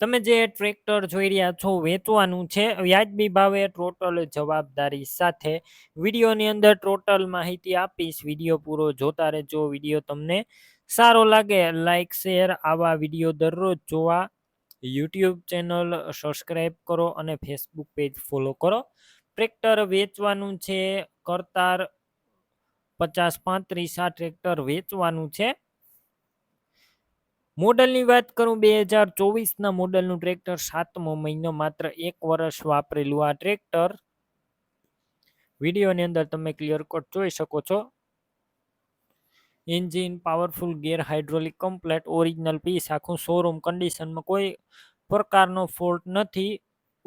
તમે જે ટ્રેક્ટર જોઈ રહ્યા છો, વેચવાનું છે. વ્યાજબી ભાવે ટોટલ જવાબદારી સાથે વિડીયોની અંદર ટોટલ માહિતી આપીશ. વીડિયો પૂરો જોતા રહેજો. વીડિયો તમને સારો લાગે, લાઈક, શેર આવા વીડિયો દરરોજ જોવા. યુટ્યુબ ચેનલ સબસ્ક્રાઈબ કરો અને ફેસબુક પેજ ફોલો કરો. ટ્રેક્ટર વેચવાનું છે, કરતાર પચાસ પાંત્રીસ આ ટ્રેક્ટર વેચવાનું છે. મોડલની વાત કરું, બે હજાર ચોવીસના મોડલનું ટ્રેક્ટર સાતમો મહિનો માત્ર એક વર્ષ વાપરેલું. આ ટ્રેક્ટર વિડીયોની અંદર તમે ક્લિયર કટ જોઈ શકો છો. Engine powerful gear hydraulic complete original piece આખું શોરૂમ કન્ડિશનમાં કોઈ પ્રકારનો ફોલ્ટ નથી.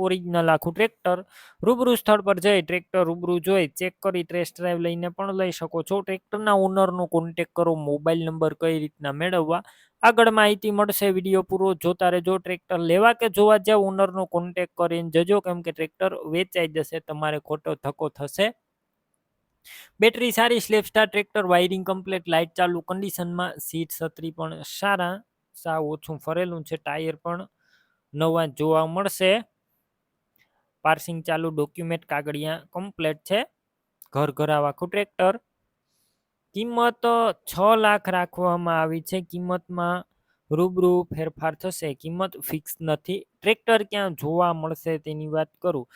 ઓરિજિનલ આખું ટ્રેક્ટર રૂબરૂ સ્થળ પર જઈ ટ્રેક્ટર રૂબરૂ જોઈ ચેક કરી ટેસ્ટ ડ્રાઈવ લઈને પણ લઈ શકો છો. ટ્રેક્ટરના ઓનરનો કોન્ટેક કરો મોબાઈલ નંબર કઈ રીતના મેળવવા. આગળ માહિતી મળશે, વીડિયો પૂરો જોતા રહેજો. ટ્રેક્ટર લેવા કે જોવા જ્યાં ઓનરનો કોન્ટેક કરીને જજો. કેમ કે ટ્રેક્ટર વેચાઈ જશે, તમારે ખોટો ધક્કો થશે. બેટરી સારી સ્લેપસ્ટાર ટ્રેક્ટર વાયરિંગ કમ્પ્લીટ લાઇટ ચાલુ કન્ડિશનમાં સીટ છત્રી પણ સારા, સાવ ઓછું ફરેલું છે. ટાયર પણ નવા જોવા મળશે. પાર્સિંગ ચાલુ, ડોક્યુમેન્ટ કાગળિયા કમ્પ્લેટ છે. ઘર ઘર આખું ટ્રેક્ટર કિંમત છ લાખ રાખવામાં આવી છે. કિંમતમાં રૂબરૂ ફેરફાર થશે. કિંમત ફિક્સ નથી. ટ્રેક્ટર ક્યાં જોવા મળશે તેની વાત કરું.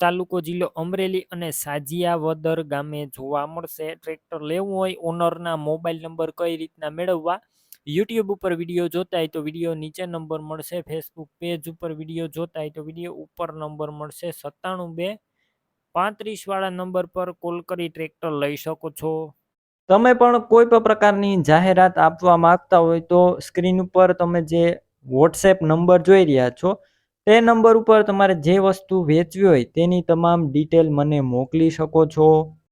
તાલુકો જિલ્લો અમરેલી અને સાજિયાવદર ગામે જોવા મળશે. ટ્રેક્ટર લેવું હોય ઓનરના મોબાઈલ નંબર કઈ રીતના મેળવવા? યુટ્યુબ ઉપર વીડિયો જોતા હોય તો વીડિયો નીચે નંબર મળશે ફેસબુક પેજ ઉપર વીડિયો જોતા હોય તો વીડિયો ઉપર નંબર મળશે. સત્તાણું બે પાંત્રીસવાળા નંબર પર કોલ કરી ટ્રેક્ટર લઈ શકો છો. તમે પણ કોઈ પણ પ્રકારની જાહેરાત આપવા માંગતા હોય તો સ્ક્રીન ઉપર તમે જે વોટ્સએપ નંબર જોઈ રહ્યા છો, તે નંબર ઉપર તમારે જે વસ્તુ વેચવી હોય તેની તમામ ડિટેલ મને મોકલી શકો છો.